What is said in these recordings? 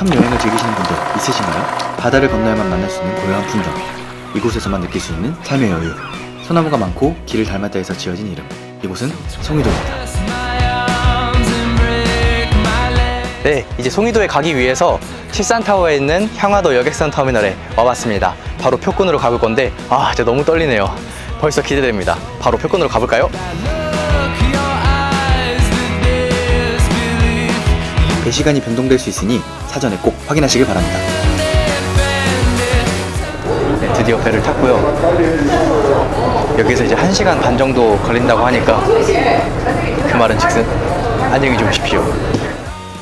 섬 여행을 즐기시는 분들 있으신가요? 바다를 건너야만 만날 수 있는 고요한 풍경 이곳에서만 느낄 수 있는 삶의 여유 소나무가 많고 길을 닮았다 해서 지어진 이름 이곳은 송이도입니다 네, 이제 송이도에 가기 위해서 칠산타워에 있는 향화도 여객선 터미널에 와봤습니다. 바로 표권으로 가볼 건데, 아, 진짜 너무 떨리네요. 벌써 기대됩니다. 바로 표권으로 가볼까요? 배시간이 변동될 수 있으니 사전에 꼭 확인하시길 바랍니다 네, 드디어 배를 탔고요. 여기서 이제 1시간 반 정도 걸린다고 하니까 그 말은 즉슨 안녕히 주무십시오.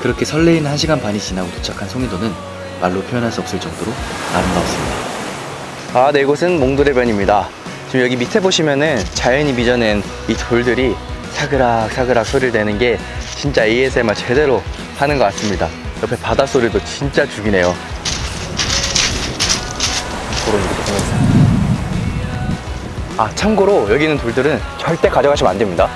그렇게 설레이는 1시간 반이 지나고 도착한 송이도는 말로 표현할 수 없을 정도로 아름다웠습니다 아, 네, 이곳은 몽돌해변입니다. 지금 여기 밑에 보시면은 자연이 빚어낸 이 돌들이 사그락 사그락 소리를 내는 게 진짜 ASMR 제대로 하는 것 같습니다. 옆에 바닷소리도 진짜 죽이네요. 아, 참고로 여기 있는 돌들은 절대 가져가시면 안 됩니다.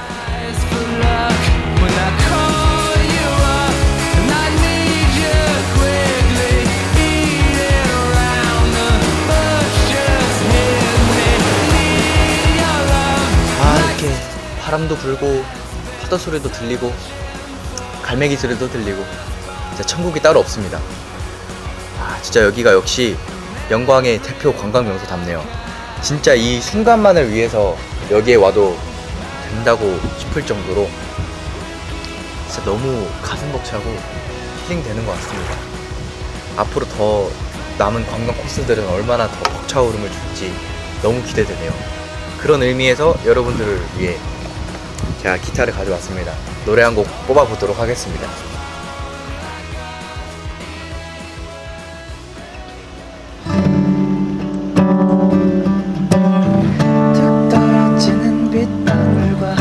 바람도 불고 파도 소리도 들리고 갈매기 소리도 들리고 진짜 천국이 따로 없습니다. 아 진짜 여기가 역시 영광의 대표 관광 명소답네요. 진짜 이 순간만을 위해서 여기에 와도 된다고 싶을 정도로 진짜 너무 가슴 벅차고 힐링되는 것 같습니다. 앞으로 더 남은 관광 코스들은 얼마나 더 벅차오름을 줄지 너무 기대되네요. 그런 의미에서 여러분들을 위해 제가 기타를 가져왔습니다. 노래 한 곡 뽑아보도록 하겠습니다. 툭 떨어지는 빗방울과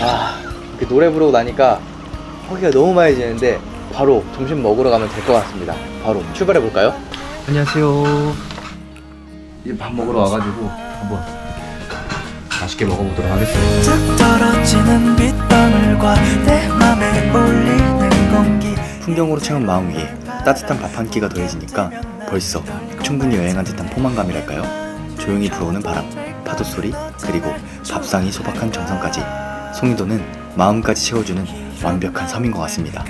아, 그 노래 부르고 나니까 허기가 너무 많이 지는데 바로 점심 먹으러 가면 될 것 같습니다. 바로 출발해 볼까요? 안녕하세요. 이제 밥 먹으러 와가지고 한번 맛있게 먹어보도록 하겠습니다. 툭 떨어지는 빗방울과 내 맘에 울리는 공기 풍경으로 채운 마음 위에 따뜻한 밥 한 끼가 더해지니까 벌써 충분히 여행한 듯한 포만감이랄까요? 조용히 불어오는 바람, 파도 소리, 그리고 밥상이 소박한 정성까지 송이도는 마음까지 채워주는 완벽한 섬인 것 같습니다.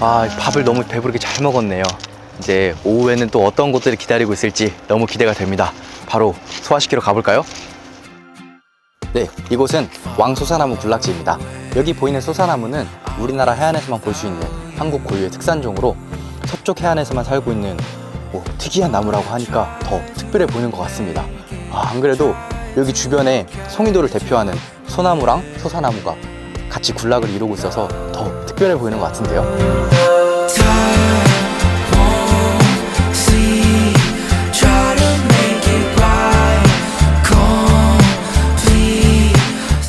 아, 밥을 너무 배부르게 잘 먹었네요. 이제 오후에는 또 어떤 곳들이 기다리고 있을지 너무 기대가 됩니다. 바로 소화시키러 가볼까요? 네, 이곳은 왕소사나무 군락지입니다. 여기 보이는 소사나무는 우리나라 해안에서만 볼 수 있는 한국 고유의 특산종으로 서쪽 해안에서만 살고 있는 뭐 특이한 나무라고 하니까 더 특별해 보이는 것 같습니다. 아, 안 그래도 여기 주변에 송이도를 대표하는 소나무랑 소사나무가 같이 군락을 이루고 있어서 더 특별해 보이는 것 같은데요.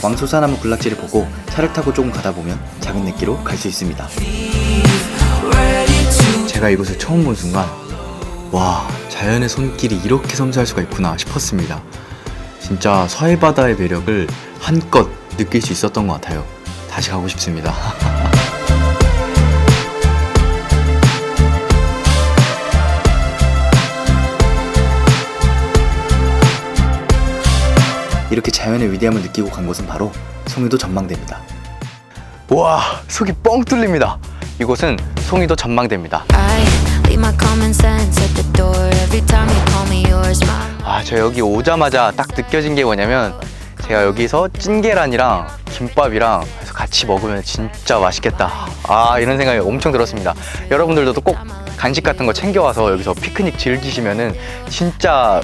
왕소사나무 군락지를 보고 차를 타고 조금 가다 보면 작은 냇기로 갈 수 있습니다. 제가 이곳을 처음 본 순간 와 자연의 손길이 이렇게 섬세할 수가 있구나 싶었습니다. 진짜 서해 바다의 매력을 한껏 느낄 수 있었던 것 같아요. 다시 가고 싶습니다. 이렇게 자연의 위대함을 느끼고 간 곳은 바로 송이도 전망대입니다. 와 속이 뻥 뚫립니다. 이곳은 송이도 전망대입니다. Leave 아, 저 여기 오자마자 딱 느껴진 게 뭐냐면 제가 여기서 찐계란이랑 김밥이랑 해서 같이 먹으면 진짜 맛있겠다. 아, 이런 생각이 엄청 들었습니다. 여러분들도 꼭 간식 같은 거 챙겨와서 여기서 피크닉 즐기시면은 진짜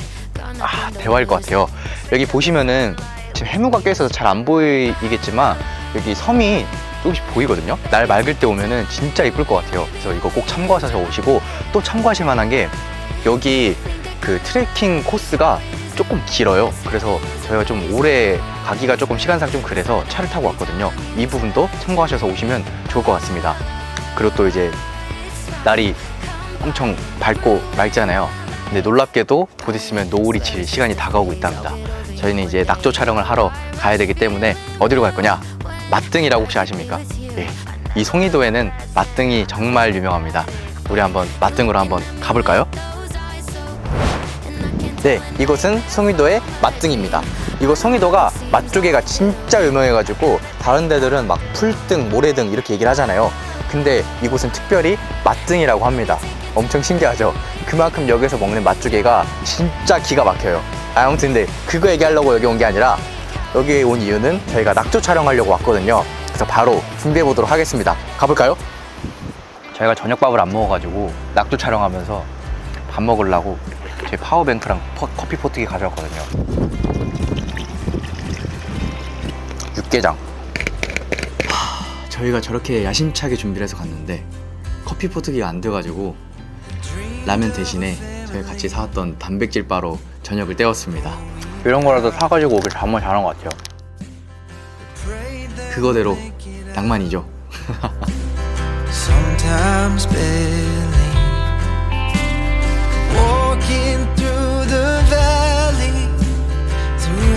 아, 대화일 것 같아요. 여기 보시면은 지금 해무가 껴 있어서 잘 안 보이겠지만 여기 섬이 조금씩 보이거든요. 날 맑을 때 오면은 진짜 이쁠 것 같아요. 그래서 이거 꼭 참고하셔서 오시고 또 참고하실 만한 게 여기 그 트레킹 코스가 조금 길어요. 그래서 저희가 좀 오래 가기가 조금 시간상 좀 그래서 차를 타고 왔거든요. 이 부분도 참고하셔서 오시면 좋을 것 같습니다. 그리고 또 이제 날이 엄청 밝고 맑잖아요. 근데 놀랍게도 곧 있으면 노을이 질 시간이 다가오고 있답니다. 저희는 이제 낙조 촬영을 하러 가야 되기 때문에 어디로 갈 거냐? 맛등이라고 혹시 아십니까? 예. 이 송이도에는 맛등이 정말 유명합니다. 우리 한번 맛등으로 한번 가볼까요? 네, 이곳은 송이도의 맛등입니다. 이곳 송이도가 맛조개가 진짜 유명해가지고 다른 데들은 막 풀등, 모래등 이렇게 얘기를 하잖아요. 근데 이곳은 특별히 맛등이라고 합니다. 엄청 신기하죠? 그만큼 여기서 먹는 맛조개가 진짜 기가 막혀요. 아, 아무튼 근데 그거 얘기하려고 여기 온 게 아니라 여기 온 이유는 저희가 낙조 촬영하려고 왔거든요. 그래서 바로 준비해 보도록 하겠습니다. 가볼까요? 저희가 저녁밥을 안 먹어가지고 낙조 촬영하면서 밥 먹으려고 제 파워뱅크랑 퍼- 커피 포트기 가져왔거든요. 육개장. 하, 저희가 저렇게 야심차게 준비를 해서 갔는데 커피 포트기가 안 돼가지고 라면 대신에 저희 같이 사왔던 단백질 바로 저녁을 때웠습니다. 이런 거라도 사가지고 오길 정말 잘한 것 같아요. 그거대로 낭만이죠. Sometimes barely walking through the valley, through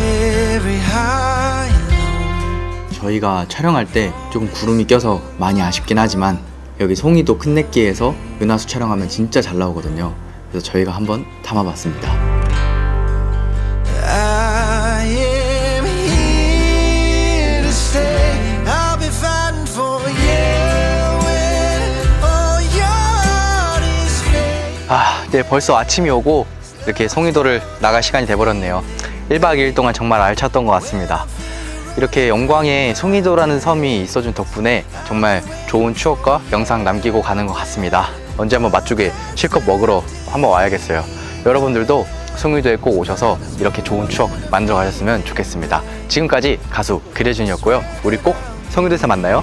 every high and low. 저희가 촬영할 때 조금 구름이 껴서 많이 아쉽긴 하지만 여기 송이도 큰내끼에서 은하수 촬영하면 진짜 잘 나오거든요. 그래서 저희가 한번 담아봤습니다. 아, 네, 벌써 아침이 오고 이렇게 송이도를 나갈 시간이 돼버렸네요. 1박 2일 동안 정말 알찼던 것 같습니다. 이렇게 영광에 송이도라는 섬이 있어준 덕분에 정말 좋은 추억과 영상 남기고 가는 것 같습니다. 언제 한번 맛조개 실컷 먹으러 한번 와야겠어요. 여러분들도 송이도에 꼭 오셔서 이렇게 좋은 추억 만들어 가셨으면 좋겠습니다. 지금까지 가수 그래준이었고요. 우리 꼭 송이도에서 만나요.